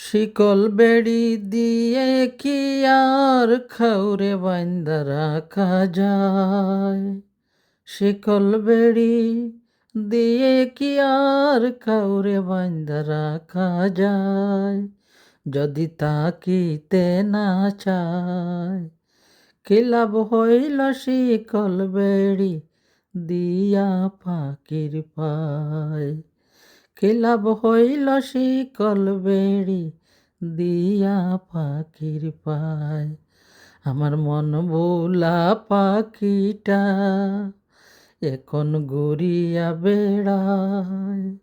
শিকল বেড়ি দিয়ে কি আর খাউরে বাইন্দা রাখা যায়? শিকল বেড়ি দিয়ে কি আর কাউরে বাইন্দা রাখা যায়? যদি তাকিতে না চায়, কি লাভ হইল শিকল বেড়ি দিয়া পাখির পায়? লাভ হইল শিকল বেড়ি? দিয়া পাখির পায়। আমার মন ভোলা পাখিটা এখন ঘুরিয়া বেড়ায়।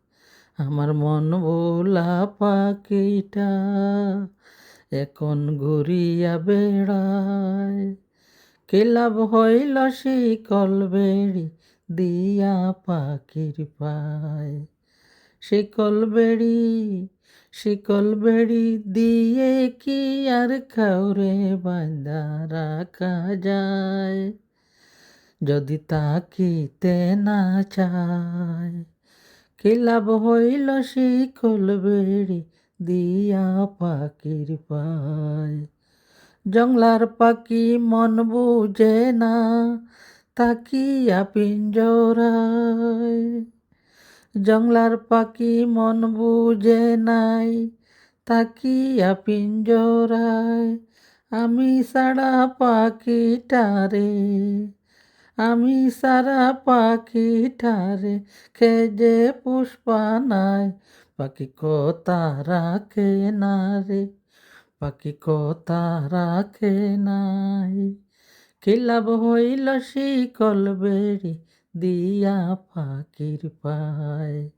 আমার মন ভোলা পাখিটা এখন ঘুরিয়া বেড়ায়। লাভ হইল শিকল বেড়ি? দিয়া পাখির পায়। শিকল বেড়ি শিকল বেড়ি দিয়ে কি আর খাওরে বাঁধা রাখা যায়? যদি তাকিতে না চায়, কি লাভ হইল শিকল বেড়ি দিয়া পাখির পায়? জংলার পাখি মন বুঝে না তাকিয়া পিঞ্জরায় জংলার পাখি মন বুঝে নাই, তাকিয়া পিঞ্জরায়, আমি সারা পাখিটারে, আমি সারা পাখিটারে, খেজে পুষ্পানায় পাখি কথা রাখে না রে, পাখি কথা রাখে নাই খিলাব হইল শিকল বেড়ি দিয়া পাখির পায়।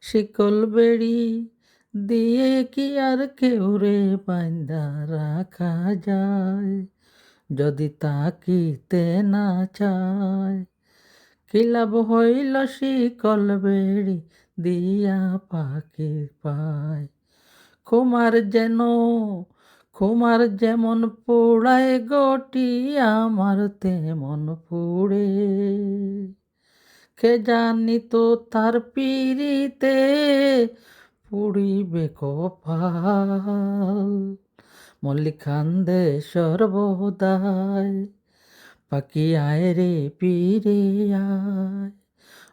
শিকল বেড়ি দিয়ে কি আর কেউ রে বান্দা রাখা যায়? যদি তাকিতে না চায় খিলাব হইল শিকল বেড়ি দিয়া পাখির পায়? কুমার যেন, কুমার যেমন পোড়ায়, গটি আমার তেমন পুড়ে। কে জানি তো তার পিড়িতে পুড়িবে কপাল। মল্লিকান্দে সর্বদায় পাখি আয় রে পিরে আয়।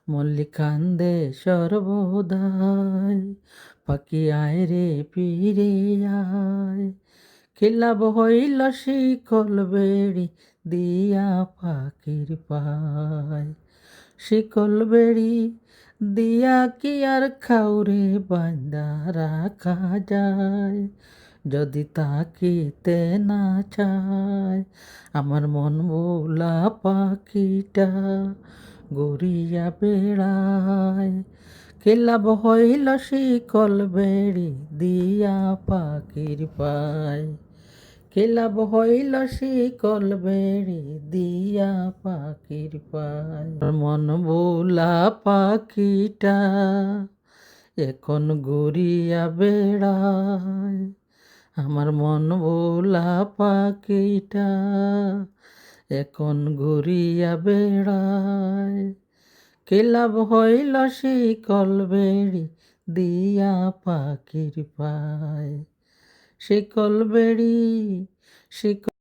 মল্লিকান্দে সর্বদায় পাখি আয় রে পিরে আয়। খিলাব হইল শিকল বেড়ি দিয়া পাখির পায়। শিকল বেড়ি দিয়া কি আর খাউরে বান্দা রাখা যায়? যদি তাকিতে না চায়, আমার মন বোলা পাখিটা গড়িয়া বেড়ায়। কেলাব হইল শিকল বেড়ি দিয়া পাখির পায়? কেলাব হইল শিকল বেড়ি দিয়া পাখির পায়। মন বোলা পাখিটা এখন ঘুরিয়া বেড়ায়। আমার মন বোলা পাখিটা এখন ঘুরিয়া বেড়ায়। কেলাব হইল শিকল বেড়ি দিয়া পাখির পায়। শিকল বেড়ি শিকল